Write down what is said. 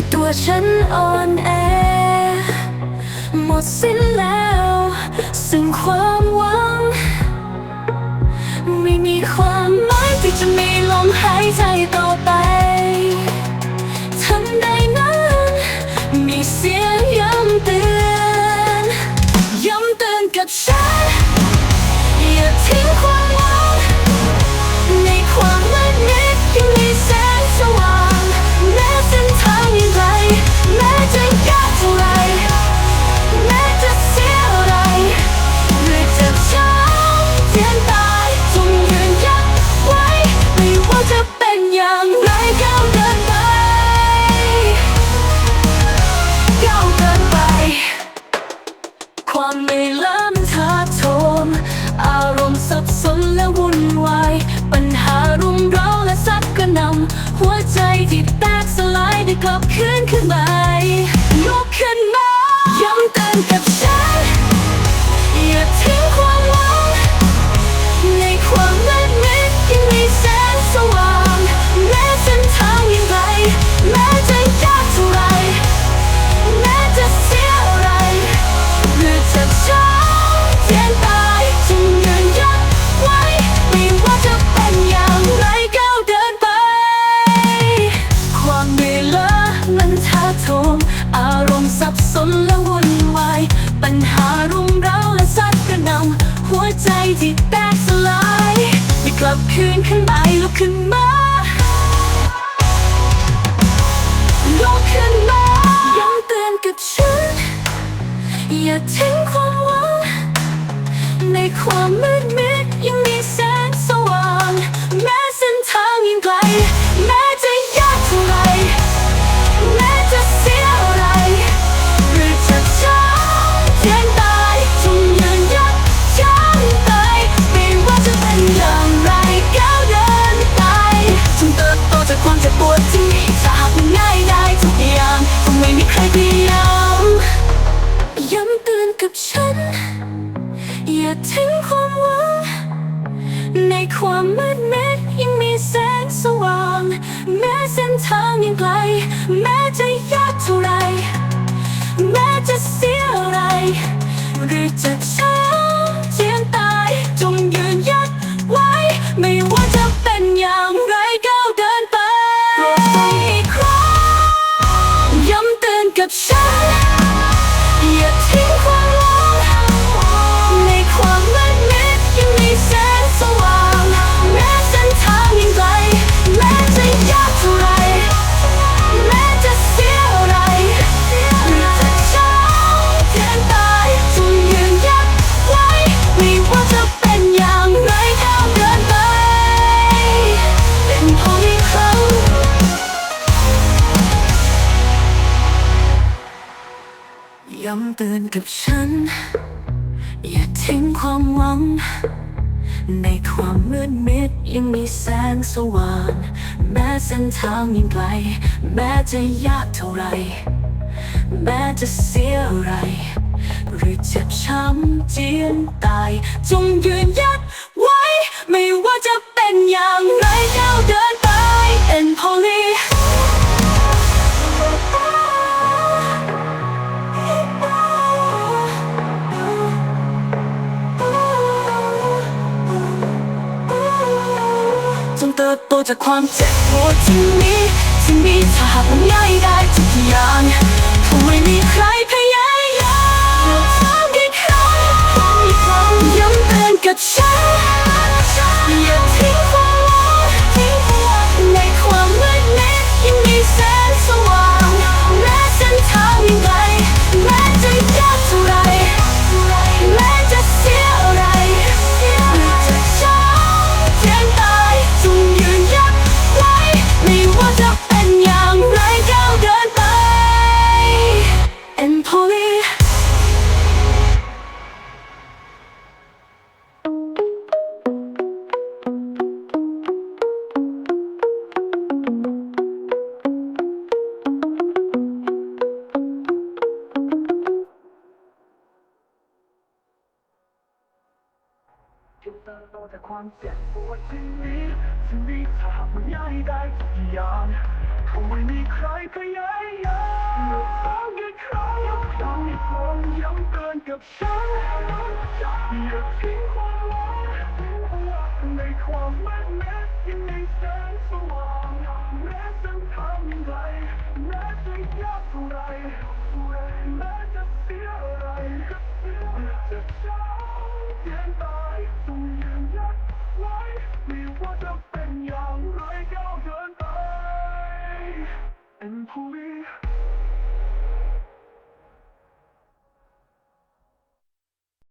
ที่ตัวฉันอ่อนแอ หมดสิ้นแล้ว ซึ่งความหวัง ไม่มีความหมายที่จะมีลมหายใจต่อไปทันใดนั้นมีเสียง อนไม่เลิมถาโทม อารมณ์สับสนและวุ่นวาย ปัญหารุมเร้าและซัดกระนำหัวใจที่แตกสลายได้กลับคืนขึ้นมา ขึ้นไปลุกขึ้นมาลุกขึ้นมาย้ำเตือนกับฉัน อย่าทิ้งความหวังในความมืดมิด กับฉัน อย่าทิ้งความหวัง ในความมืดมิดยังมีแสงสว่าง แม้เส้นทางยังไกล แม้จะยากเท่าไร แม้จะเสียอะไร หรือจะช้ำเจียนตายจงยืนยัดไว้ ไม่ว่าจะเป็นอย่างไรก้าวเดินไปโปรดฟังอีกครั้งย้ำเตือนกับฉัน ย้ำเตือนกับฉัน อย่าทิ้งความหวัง ในความมืดมิดยังมีแสงสว่าง แม้เส้นทางยังไกล แม้จะยากเท่าไร แม้จะเสียอะไร หรือเจ็บช้ำเจียนตาย จงยืนยัดไว้ ไม่ว่าจะเป็นอย่างไรก้าวเดินไป and p o l y บโตจากความเจ็บปวดที่มีที่มีถ้าหากมันง่ายได้ทุกอย่างคงไม่มีใครพยายามซ้ำอีกครั้งอีกครั้งย้ำเตือนกับฉัน จุดเติบโตจากความเจ็บปวดที่นี้ที่มีถ้าหากมันง่ายได้ทุกอย่างคงไม่มีใครพยายามฟังกี่ครั้งย้อีกครั้งย้ำเตือนกับฉันอย่าทิ้งความหวังในความมืดมิดยังมีแสงสว่างแม้เส้นทางไกลแม้จะยากเท่าไรแม้จะเสีย to me.